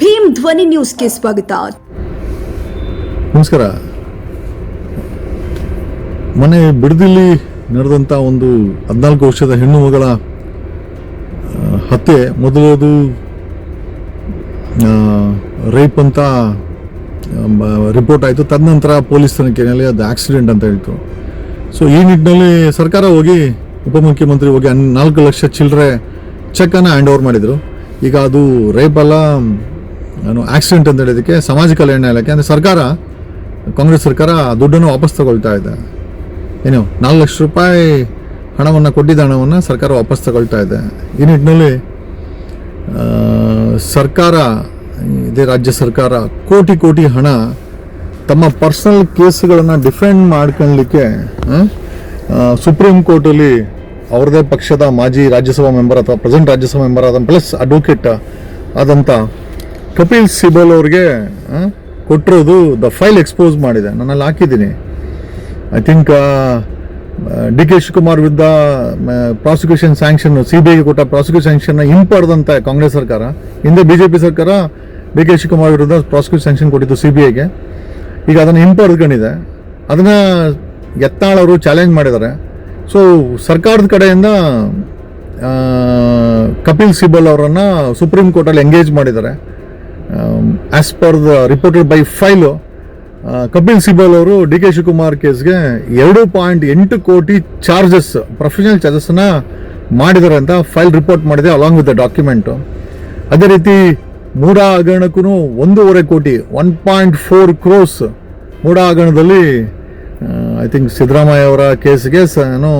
ಭೀಮ್ ಧ್ವನಿ ನ್ಯೂಸ್ಗೆ ಸ್ವಾಗತ. ನಮಸ್ಕಾರ. ಮೊನ್ನೆ ಬಿಡದಿಲ್ಲಿ ನಡೆದಂಥ ಒಂದು ಹದಿನಾಲ್ಕು ವರ್ಷದ ಹೆಣ್ಣು ಮಗಳ ಹತ್ಯೆ. ಮೊದಲದು ರೇಪ್ ಅಂತ ರಿಪೋರ್ಟ್ ಆಯಿತು. ತದನಂತರ ಪೊಲೀಸ್ ತನಿಖೆಯಲ್ಲಿ ಅದು ಆಕ್ಸಿಡೆಂಟ್ ಅಂತ ಹೇಳ್ತು. ಸೊ ಈ ನಿಟ್ಟಿನಲ್ಲಿ ಸರ್ಕಾರ ಹೋಗಿ, ಉಪಮುಖ್ಯಮಂತ್ರಿ ಹೋಗಿ ನಾಲ್ಕು ಲಕ್ಷ ಚಿಲ್ಲರೆ ಚೆಕ್ಕನ್ನು ಹ್ಯಾಂಡ್ ಓವರ್ ಮಾಡಿದರು. ಈಗ ಅದು ರೇಪ್ ಅಲ್ಲ, ಏನು ಆಕ್ಸಿಡೆಂಟ್ ಅಂತ ಹೇಳಿದಕ್ಕೆ ಸಮಾಜ ಕಲ್ಯಾಣ ಇಲಾಖೆ, ಅಂದರೆ ಸರ್ಕಾರ, ಕಾಂಗ್ರೆಸ್ ಸರ್ಕಾರ ದುಡ್ಡನ್ನು ವಾಪಸ್ ತಗೊಳ್ತಾ ಇದೆ. ಏನು, ನಾಲ್ಕು ಲಕ್ಷ ರೂಪಾಯಿ ಹಣವನ್ನು ಕೊಟ್ಟಿದ್ದ ಹಣವನ್ನು ಸರ್ಕಾರ ವಾಪಸ್ ತಗೊಳ್ತಾ ಇದೆ. ಈ ನಿಟ್ಟಿನಲ್ಲಿ ಸರ್ಕಾರ ಇದೇ ರಾಜ್ಯ ಸರ್ಕಾರ ಕೋಟಿ ಕೋಟಿ ಹಣ ತಮ್ಮ ಪರ್ಸನಲ್ ಕೇಸ್ಗಳನ್ನು ಡಿಫೆಂಡ್ ಆ, ಸುಪ್ರೀಂ ಕೋರ್ಟಲ್ಲಿ ಅವ್ರದೇ ಪಕ್ಷದ ಮಾಜಿ ರಾಜ್ಯಸಭಾ ಮೆಂಬರ್ ಅಥವಾ ಪ್ರೆಸೆಂಟ್ ರಾಜ್ಯಸಭಾ ಮೆಂಬರ್ ಆದ ಪ್ಲಸ್ ಅಡ್ವೊಕೇಟ್ ಆದಂಥ ಕಪಿಲ್ ಸಿಬಲ್ ಅವ್ರಿಗೆ ಕೊಟ್ಟಿರೋದು ದ ಫೈಲ್ ಎಕ್ಸ್ಪೋಸ್ ಮಾಡಿದೆ. ನನ್ನಲ್ಲಿ ಹಾಕಿದ್ದೀನಿ. I think D K Shivakumar ವಿರುದ್ಧ ಪ್ರಾಸಿಕ್ಯೂಷನ್ ಸ್ಯಾಂಕ್ಷನ್ ಸಿ ಬಿ ಐಗೆ ಕೊಟ್ಟ ಪ್ರಾಸಿಕ್ಯೂಷನ್ ಸ್ಯಾಂಕ್ಷನ್ನ ಹಿಂಪಡೆದಂತೆ ಕಾಂಗ್ರೆಸ್ ಸರ್ಕಾರ ಹಿಂದೆ ಬಿ ಜೆ ಪಿ ಸರ್ಕಾರ ಡಿ ಕೆ ಶಿವಕುಮಾರ್ ವಿರುದ್ಧ ಪ್ರಾಸಿಕ್ಯೂಟ್ ಸ್ಯಾಂಕ್ಷನ್ ಕೊಟ್ಟಿತ್ತು ಸಿ ಬಿ ಐಗೆ ಈಗ ಅದನ್ನು ಹಿಂಪಡೆದುಕೊಂಡಿದೆ. ಅದನ್ನು ಯತ್ನಾಳವರು ಚಾಲೆಂಜ್ ಮಾಡಿದ್ದಾರೆ. ಸೊ ಸರ್ಕಾರದ ಕಡೆಯಿಂದ ಕಪಿಲ್ ಸಿಬಲ್ ಅವರನ್ನು ಸುಪ್ರೀಂ ಕೋರ್ಟಲ್ಲಿ ಎಂಗೇಜ್ ಮಾಡಿದ್ದಾರೆ. As per the reported by file Kapil Sibal ಅವರು ಡಿ ಕೆ ಶಿವಕುಮಾರ್ ಕೇಸ್ಗೆ ಎರಡು ಪಾಯಿಂಟ್ ಎಂಟು ಕೋಟಿ ಚಾರ್ಜಸ್ ಪ್ರೊಫೆಷನಲ್ ಚಾರ್ಜಸ್ನ ಮಾಡಿದ್ದಾರೆ ಅಂತ ಫೈಲ್ ರಿಪೋರ್ಟ್ ಮಾಡಿದೆ ಅಲಾಂಗ್ ವಿತ್ ದ ಡಾಕ್ಯುಮೆಂಟು ಅದೇ ರೀತಿ ಮೂಡ ಹಗರಣಕ್ಕೂ ಒಂದೂವರೆ ಕೋಟಿ one point four crores MUDA ಹಗರಣದಲ್ಲಿ ಐ ಥಿಂಕ್ ಸಿದ್ದರಾಮಯ್ಯ ಅವರ ಕೇಸ್ಗೆ ಏನು,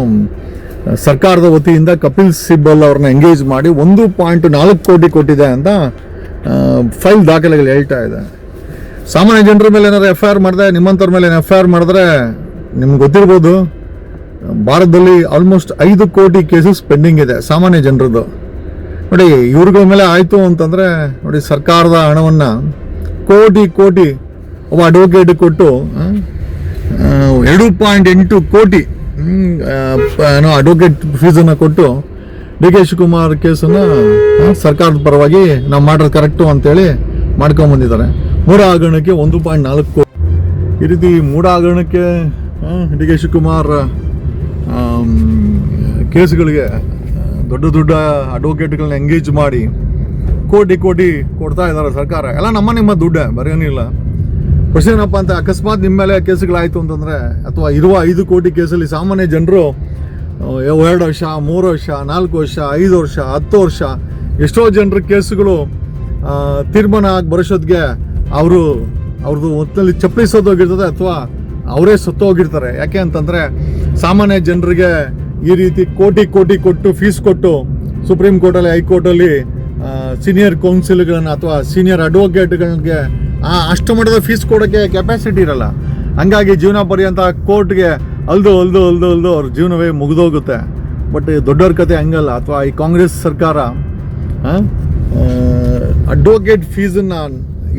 ಸರ್ಕಾರದ ವತಿಯಿಂದ ಕಪಿಲ್ ಸಿಬ್ಬಲ್ ಅವ್ರನ್ನ ಎಂಗೇಜ್ ಮಾಡಿ ಒಂದು ಪಾಯಿಂಟ್ ನಾಲ್ಕು ಕೋಟಿ ಕೊಟ್ಟಿದೆ ಅಂತ ಫೈಲ್ ದಾಖಲೆಗಳು ಹೇಳ್ತಾ ಇದೆ. ಸಾಮಾನ್ಯ ಜನರ ಮೇಲೆ ಏನಾದ್ರು ಎಫ್ ಐ ಆರ್ ಮಾಡಿದೆ ನಿಮ್ಮಂಥವ್ರ ಮೇಲೆ ಏನು ಎಫ್ ಐ ಆರ್ ಮಾಡಿದ್ರೆ ನಿಮ್ಗೆ ಗೊತ್ತಿರ್ಬೋದು. ಭಾರತದಲ್ಲಿ ಆಲ್ಮೋಸ್ಟ್ ಐದು ಕೋಟಿ ಕೇಸಸ್ ಪೆಂಡಿಂಗ್ ಇದೆ, ಸಾಮಾನ್ಯ ಜನರದ್ದು. ನೋಡಿ ಇವ್ರಿಗೂ ಮೇಲೆ ಆಯಿತು ಅಂತಂದರೆ ನೋಡಿ, ಸರ್ಕಾರದ ಹಣವನ್ನು ಕೋಟಿ ಕೋಟಿ ಒಬ್ಬ ಅಡ್ವೊಕೇಟ್ ಕೊಟ್ಟು ಎರಡು ಪಾಯಿಂಟ್ ಎಂಟು ಕೋಟಿ ಏನೋ ಅಡ್ವೊಕೇಟ್ ಫೀಸನ್ನು ಕೊಟ್ಟು ಡಿ ಕೆ ಶಿವಕುಮಾರ್ ಕೇಸನ್ನು ಸರ್ಕಾರದ ಪರವಾಗಿ ನಾವು ಮಾಡೋದು ಕರೆಕ್ಟು ಅಂತೇಳಿ ಮಾಡ್ಕೊಂಬಂದಿದ್ದಾರೆ ಮೂರ ಹಗರಣಕ್ಕೆ ಒಂದು ಪಾಯಿಂಟ್ ನಾಲ್ಕು ಕೋಟಿ ಈ ರೀತಿ ಮೂಡ ಹಗರಣಕ್ಕೆ ಡಿ ಕೆ ಶಿವಕುಮಾರ್ ಕೇಸ್ಗಳಿಗೆ ದೊಡ್ಡ ದೊಡ್ಡ ಅಡ್ವೊಕೇಟ್ಗಳನ್ನ ಎಂಗೇಜ್ ಮಾಡಿ ಕೋಟಿ ಕೋಟಿ ಕೊಡ್ತಾ ಇದ್ದಾರೆ ಸರ್ಕಾರ. ಎಲ್ಲ ನಮ್ಮ ನಿಮ್ಮ ದುಡ್ಡೇ, ಬರೇನಿಲ್ಲ. ಪ್ರಶ್ನೆ ಏನಪ್ಪ ಅಂತ ಅಕಸ್ಮಾತ್ ನಿಮ್ಮ ಮೇಲೆ ಕೇಸುಗಳಾಯಿತು ಅಂತಂದರೆ, ಅಥವಾ ಇರುವ ಐದು ಕೋಟಿ ಕೇಸಲ್ಲಿ ಸಾಮಾನ್ಯ ಜನರು ಎರಡು ವರ್ಷ, ಮೂರು ವರ್ಷ, ನಾಲ್ಕು ವರ್ಷ, ಐದು ವರ್ಷ, ಹತ್ತು ವರ್ಷ, ಎಷ್ಟೋ ಜನರ ಕೇಸುಗಳು ತೀರ್ಮಾನ ಆಗಿ ಬರೋಷ್ಟೊತ್ತಿಗೆ ಅವರು ಅವ್ರದ್ದು ಒತ್ತಲ್ಲಿ ಚಪ್ಪಲಿ ಸತ್ತೋಗಿರ್ತದೆ ಅಥವಾ ಅವರೇ ಸತ್ತೋಗಿರ್ತಾರೆ. ಯಾಕೆ ಅಂತಂದರೆ ಸಾಮಾನ್ಯ ಜನರಿಗೆ ಈ ರೀತಿ ಕೋಟಿ ಕೋಟಿ ಕೊಟ್ಟು ಫೀಸ್ ಕೊಟ್ಟು ಸುಪ್ರೀಂ ಕೋರ್ಟಲ್ಲಿ ಹೈಕೋರ್ಟಲ್ಲಿ ಸೀನಿಯರ್ ಕೌನ್ಸಿಲ್ಗಳನ್ನ ಅಥವಾ ಸೀನಿಯರ್ ಅಡ್ವೊಕೇಟ್ಗಳಿಗೆ ಅಷ್ಟು ಮಟ್ಟದ ಫೀಸ್ ಕೊಡೋಕ್ಕೆ ಕೆಪಾಸಿಟಿ ಇರಲ್ಲ. ಹಂಗಾಗಿ ಜೀವನ ಪರ್ಯಂತ ಕೋರ್ಟ್ಗೆ ಅಲ್ದು ಅಲ್ದು ಅಲ್ದು ಅಲ್ದು ಅವ್ರ ಜೀವನವೇ ಮುಗಿದೋಗುತ್ತೆ. ಬಟ್ ದೊಡ್ಡವ್ರ ಕತೆ ಹಂಗಲ್ಲ. ಅಥವಾ ಈ ಕಾಂಗ್ರೆಸ್ ಸರ್ಕಾರ ಅಡ್ವೊಕೇಟ್ ಫೀಸನ್ನು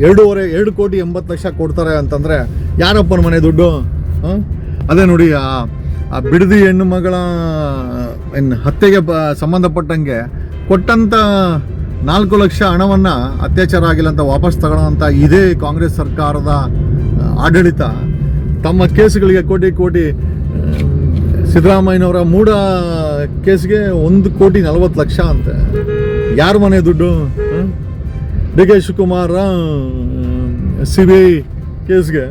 ಎರಡೂವರೆ, ಎರಡು ಕೋಟಿ ಎಂಬತ್ತು ಲಕ್ಷ ಕೊಡ್ತಾರೆ ಅಂತಂದರೆ ಯಾರಪ್ಪನ ಮನೆ ದುಡ್ಡು? ಅದೇ ನೋಡಿ, ಆ ಆ ಬಿಡದಿ ಹೆಣ್ಣು ಮಗಳ, ಏನು ಹತ್ಯೆಗೆ ಬ, ಸಂಬಂಧಪಟ್ಟಂಗೆ ಕೊಟ್ಟಂಥ ನಾಲ್ಕು ಲಕ್ಷ ಹಣವನ್ನು ಅತ್ಯಾಚಾರ ಆಗಿಲ್ಲ ಅಂತ ವಾಪಸ್ ತಗೊಳ್ಳೋಂಥ ಇದೇ ಕಾಂಗ್ರೆಸ್ ಸರ್ಕಾರದ ಆಡಳಿತ. ತಮ್ಮ ಕೇಸುಗಳಿಗೆ ಕೋಟಿ ಕೋಟಿ ಸಿದ್ದರಾಮಯ್ಯನವರ ಮೂಡ ಕೇಸ್ಗೆ ಒಂದು ಕೋಟಿ ನಲವತ್ತು ಲಕ್ಷ ಅಂತೆ. ಯಾರ ಮನೆ ದುಡ್ಡು? D K Shivakumara C B ಕೇಸ್ಗೆ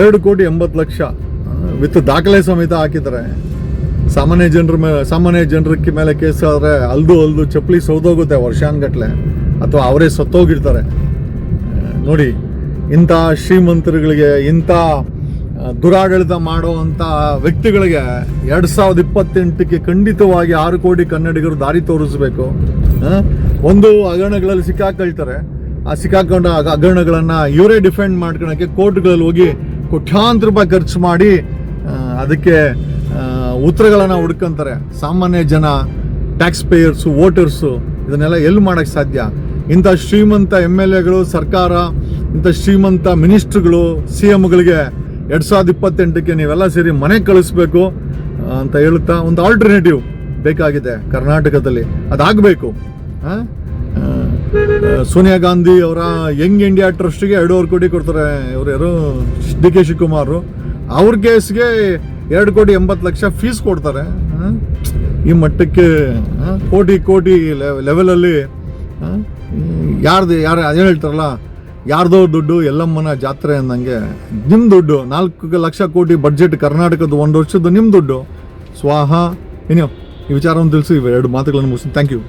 ಎರಡು ಕೋಟಿ ಎಂಬತ್ತು ಲಕ್ಷ. ವಿತ್ ದಾಖಲೆ ಸಮೇತ ಹಾಕಿದ್ದಾರೆ. ಸಾಮಾನ್ಯ ಜನರ ಮೇಲೆ ಸಾಮಾನ್ಯ ಜನರಕ್ಕೆ ಮೇಲೆ ಕೇಸ್ ಆದರೆ ಅಲ್ದು ಅಲ್ದು ಚಪ್ಪಲಿ ಸೌದೋಗುತ್ತೆ ವರ್ಷಾನ್ಗಟ್ಲೆ. ಅಥವಾ ಅವರೇ ಸತ್ತೋಗಿರ್ತಾರೆ. ನೋಡಿ, ಇಂಥ ಶ್ರೀಮಂತರುಗಳಿಗೆ, ಇಂಥ ದುರಾಡಳಿತ ಮಾಡುವಂಥ ವ್ಯಕ್ತಿಗಳಿಗೆ ಎರಡು ಸಾವಿರದ ಇಪ್ಪತ್ತೆಂಟಕ್ಕೆ ಖಂಡಿತವಾಗಿ ಆರು ಕೋಟಿ ಕನ್ನಡಿಗರು ದಾರಿ ತೋರಿಸ್ಬೇಕು? ಒಂದು ಹಗರಣಗಳಲ್ಲಿ ಸಿಕ್ಕಾಕೊಳ್ತಾರೆ. ಆ ಸಿಕ್ಕಾಕೊಂಡ ಹಗ- ಹಗರಣಗಳನ್ನು ಇವರೇ ಡಿಫೆಂಡ್ ಮಾಡ್ಕೊಳಕ್ಕೆ ಕೋರ್ಟ್ಗಳಲ್ಲಿ ಹೋಗಿ ಕೋಟ್ಯಾಂತರ ರೂಪಾಯಿ ಖರ್ಚು ಮಾಡಿ ಅದಕ್ಕೆ ಉತ್ತರಗಳನ್ನು ಹುಡ್ಕೊಂತಾರೆ. ಸಾಮಾನ್ಯ ಜನ ಟ್ಯಾಕ್ಸ್ ಪೇಯರ್ಸು ವೋಟರ್ಸು ಇದನ್ನೆಲ್ಲ ಎಲ್ಲಿ ಮಾಡೋಕ್ಕೆ ಸಾಧ್ಯ? ಇಂಥ ಶ್ರೀಮಂತ ಎಂ ಎಲ್ ಎಗಳು, ಸರ್ಕಾರ, ಇಂಥ ಶ್ರೀಮಂತ ಮಿನಿಸ್ಟ್ರುಗಳು, ಸಿ ಎಮ್ಗಳಿಗೆ ಎರಡು ಸಾವಿರದ ಇಪ್ಪತ್ತೆಂಟಕ್ಕೆ ನೀವೆಲ್ಲ ಸೇರಿ ಮನೆಗೆ ಕಳಿಸ್ಬೇಕು ಅಂತ ಹೇಳುತ್ತಾ ಒಂದು ಆಲ್ಟರ್ನೇಟಿವ್ ಬೇಕಾಗಿದೆ ಕರ್ನಾಟಕದಲ್ಲಿ. ಅದಾಗಬೇಕು. ಸೋನಿಯಾ ಗಾಂಧಿ ಅವರ ಯಂಗ್ ಇಂಡಿಯಾ ಟ್ರಸ್ಟಿಗೆ ಎರಡೂವರೆ ಕೋಟಿ ಕೊಡ್ತಾರೆ. ಇವರು ಯಾರು? D K Shivakumar. ಅವ್ರ ಕೇಸ್ಗೆ ಎರಡು ಕೋಟಿ ಎಂಬತ್ತು ಲಕ್ಷ ಫೀಸ್ ಕೊಡ್ತಾರೆ? ಈ ಮಟ್ಟಕ್ಕೆ ಕೋಟಿ ಕೋಟಿ ಲೆವೆಲಲ್ಲಿ ಯಾರ್ದು, ಯಾರು ಅದೇ ಹೇಳ್ತಾರಲ್ಲ, ಯಾರ್ದೋ ದುಡ್ಡು ಎಲ್ಲಮ್ಮನ ಜಾತ್ರೆ ಅಂದಂಗೆ ನಿಮ್ಮ ದುಡ್ಡು, ನಾಲ್ಕು ಲಕ್ಷ ಕೋಟಿ ಬಡ್ಜೆಟ್ ಕರ್ನಾಟಕದ ಒಂದು ವರ್ಷದ್ದು ನಿಮ್ಮ ದುಡ್ಡು. ಸ್ವಾಹ ಏನೋ ಈ ವಿಚಾರವನ್ನು ತಿಳಿಸಿ ಇವು ಎರಡು ಮಾತುಗಳನ್ನು ಮುಗಿಸ್ತೀನಿ. Thank you